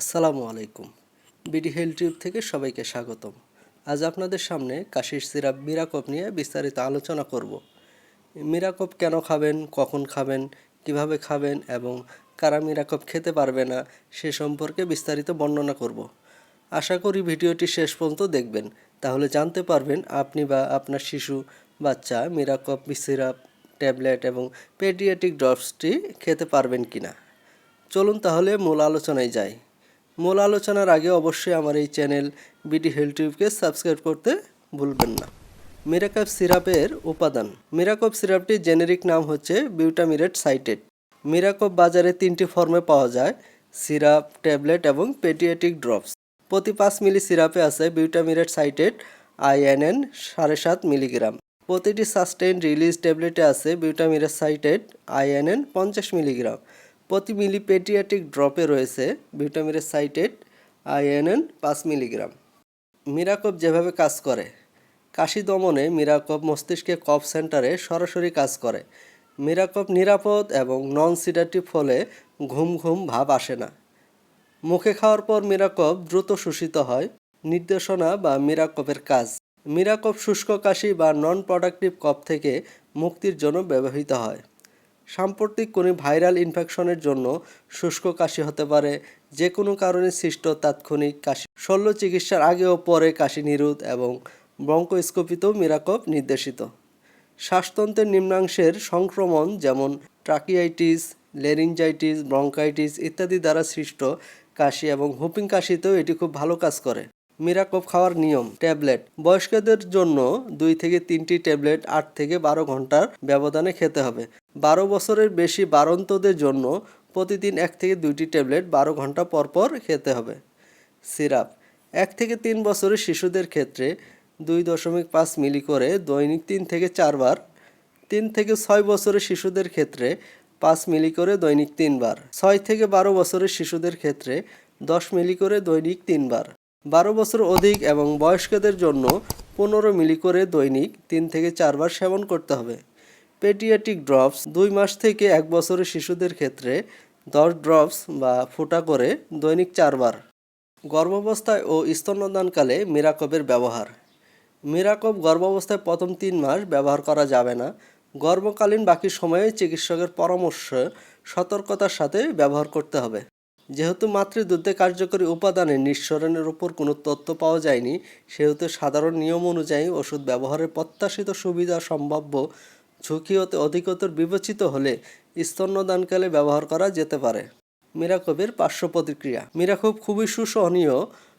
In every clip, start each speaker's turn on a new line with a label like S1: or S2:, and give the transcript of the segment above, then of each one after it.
S1: আসসালামু আলাইকুম। বিডি হেল টিউব থেকে সবাইকে স্বাগতম। আজ আপনাদের সামনে কাশির সিরাপ মিরাকপ নিয়ে বিস্তারিত আলোচনা করব। মিরাকপ কেন খাবেন, কখন খাবেন, কীভাবে খাবেন এবং কারা মিরাকপ খেতে পারবে না, সে সম্পর্কে বিস্তারিত বর্ণনা করব। আশা করি ভিডিওটি শেষ পর্যন্ত দেখবেন। তাহলে জানতে পারবেন আপনি বা আপনার শিশু, বাচ্চা মিরাকপ, সিরাপ, ট্যাবলেট এবং পেডিয়াটিক ড্রপসটি খেতে পারবেন কি না চলুন তাহলে মূল আলোচনায় যাই। মূল আলোচনার আগে অবশ্যই আমার এই চ্যানেল বিডি হেলথ টিউবকে সাবস্ক্রাইব করতে ভুলবেন না। মিরাকপ সিরাপের উপাদান। মিরাকপ সিরাপটির জেনেরিক নাম হচ্ছে বিউটামিরেট সাইটেড মিরাকপ বাজারে তিনটি ফর্মে পাওয়া যায়, সিরাপ, ট্যাবলেট এবং পেডিয়াটিক ড্রপস। প্রতি পাঁচ মিলি সিরাপে আছে বিউটামিরেট সাইটেড আইএনএন সাড়ে সাত মিলিগ্রাম। প্রতিটি সাস্টেইন রিলিজ ট্যাবলেটে আছে বিউটামিরেট সাইটেড আইএনএন পঞ্চাশ মিলিগ্রাম। প্রতি মিলি পেডিয়াট্রিক ড্রপে রয়েছে ভিটামিনের সাইটেড, আইএনএন পাঁচ মিলিগ্রাম। মিরাকপ যেভাবে কাজ করে, কাশি দমনে মিরাকপ মস্তিষ্কে কফ সেন্টারে সরাসরি কাজ করে। মিরাকপ নিরাপদ এবং নন সিডাটিভ ফলে ঘুম ঘুম ভাব আসে না। মুখে খাওয়ার পর মিরাকপ দ্রুত শোষিত হয়, নির্দেশনা বা মিরাকপের কাজ। মিরাকপ শুষ্ক কাশি বা নন প্রোডাক্টিভ কফ থেকে মুক্তির জন্য ব্যবহৃত হয়। সাম্প্রতিক কোনো ভাইরাল ইনফেকশনের জন্য শুষ্ক কাশি হতে পারে, যে কোনো কারণে সৃষ্ট তাৎক্ষণিক কাশি। শল্য চিকিৎসার আগে ও পরে কাশি নিরোধ এবং ব্রঙ্কোস্কোপিতেও মিরাকপ নির্দেশিত। শ্বাসতন্ত্রের নিম্নাংশের সংক্রমণ যেমন ট্রাকিয়াইটিস লেরিঞ্জাইটিস ব্রঙ্কাইটিস ইত্যাদি দ্বারা সৃষ্ট কাশি এবং হুপিং কাশিতেও এটি খুব ভালো কাজ করে। মিরাকপ খাওয়ার নিয়ম, ট্যাবলেট। বয়স্কদের জন্য দুই থেকে তিনটি ট্যাবলেট আট থেকে বারো ঘণ্টার ব্যবধানে খেতে হবে। বারো বছরের বেশি বারন্তদের জন্য প্রতিদিন এক থেকে দুইটি ট্যাবলেট বারো ঘণ্টা পর পর খেতে হবে। সিরাপ, এক থেকে তিন বছরের শিশুদের ক্ষেত্রে দুই দশমিক পাঁচ মিলি করে দৈনিক তিন থেকে চারবার, তিন থেকে ছয় বছরের শিশুদের ক্ষেত্রে পাঁচ মিলি করে দৈনিক তিনবার, ছয় থেকে বারো বছরের শিশুদের ক্ষেত্রে দশ মিলি করে দৈনিক তিনবার। বারো বছর অধিক এবং বয়স্কদের জন্য পনেরো মিলি করে দৈনিক তিন থেকে চারবার সেবন করতে হবে। পেডিয়াটিক ড্রপস দুই মাস থেকে এক বছরের শিশুদের ক্ষেত্রে দশ ড্রপস বা ফোঁটা করে দৈনিক চারবার। গর্ভাবস্থায় ও স্তন্যদানকালে মিরাকবের ব্যবহার। মিরাকব গর্ভাবস্থায় প্রথম তিন মাস ব্যবহার করা যাবে না। গর্ভকালীন বাকি সময়ে চিকিৎসকের পরামর্শ সতর্কতার সাথে ব্যবহার করতে হবে। যেহেতু মাতৃদুগ্ধে কার্যকরী উপাদানের নিঃসরণের উপর কোনো তথ্য পাওয়া যায়নি, সেহেতু সাধারণ নিয়ম অনুযায়ী ওষুধ ব্যবহারের প্রত্যাশিত সুবিধা সম্ভাব্য ঝুঁকি হতে অধিকতর বিবেচিত হলে স্তন্যদানকালে ব্যবহার করা যেতে পারে। মিরাকবের পার্শ্ব প্রতিক্রিয়া। মিরাকব খুবই সুসহনীয়।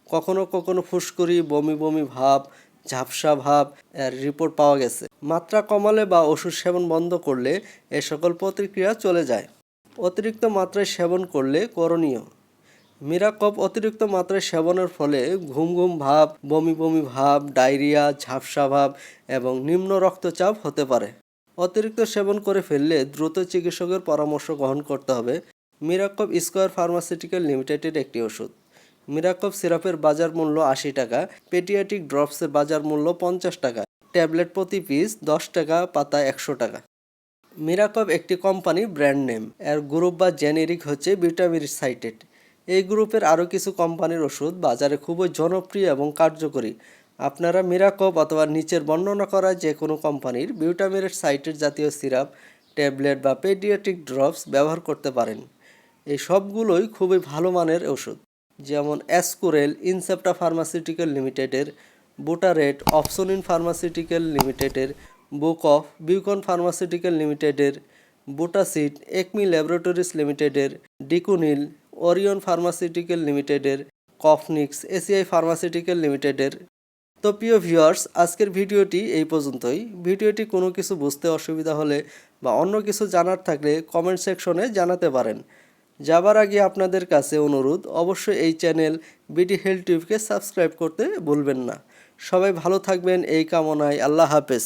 S1: কখনো কখনো ফুসকুরি বমি বমি ভাব, ঝাপসা ভাব এর রিপোর্ট পাওয়া গেছে। মাত্রা কমালে বা ওষুধ সেবন বন্ধ করলে এ সকল প্রতিক্রিয়া চলে যায়। অতিরিক্ত মাত্রায় সেবন করলে করণীয়। মিরাকপ অতিরিক্ত মাত্রায় সেবনের ফলে ঘুম ঘুম ভাব, বমি বমি ভাব, ডায়রিয়া, ঝাপসা ভাব এবং নিম্ন রক্তচাপ হতে পারে। অতিরিক্ত সেবন করে ফেললে দ্রুত চিকিৎসকের পরামর্শ গ্রহণ করতে হবে। মিরাকপ স্কোয়ার ফার্মাসিউটিক্যাল লিমিটেডের একটি ওষুধ। মিরাকপ সিরাপের বাজার মূল্য আশি টাকা পেটিয়াটিক ড্রপসের বাজার মূল্য পঞ্চাশ টাকা, ট্যাবলেট প্রতি পিস দশ টাকা, পাতা একশো টাকা। মিরাকপ একটি কোম্পানি ব্র্যান্ড নেম এর গ্রুপ বা জেনেরিক হচ্ছে ভিটামিন সাইটেড এই গ্রুপের আরও কিছু কোম্পানির ওষুধ বাজারে খুবই জনপ্রিয় এবং কার্যকরী। আপনারা মিরাকপ অথবা নিচের বর্ণনা করা যে কোনো কোম্পানির বিউটামিরেট সাইটের জাতীয় সিরাপ ট্যাবলেট বা পেডিয়াট্রিক ড্রপস ব্যবহার করতে পারেন। এই সবগুলোই খুবই ভালো মানের ওষুধ। যেমন অ্যাসকুরেল ইনসেপ্টা ফার্মাসিউটিক্যাল লিমিটেডের বুটারেট অপসোনিন ফার্মাসিউটিক্যাল লিমিটেডের বুক অফ বিউকন ফার্মাসিউটিক্যাল লিমিটেডের বুটাসিড একমি ল্যাবরেটরিজ লিমিটেডের ডিকুনিল ওরিয়ন ফার্মাসিউটিক্যাল লিমিটেডের কফনিক্স এসিআই ফার্মাসিউটিক্যাল লিমিটেডের তো প্রিয় ভিউয়ার্স আজকের ভিডিওটি এই পর্যন্তই। ভিডিওটি কোনো কিছু বুঝতে অসুবিধা হলে বা অন্য কিছু জানার থাকলে কমেন্ট সেকশনে জানাতে পারেন। যাবার আগে আপনাদের কাছে অনুরোধ, অবশ্যই এই চ্যানেল বিডি হেলথ টিউবকে সাবস্ক্রাইব করতে ভুলবেন না। সবাই ভালো থাকবেন, এই কামনায় আল্লাহ হাফেজ।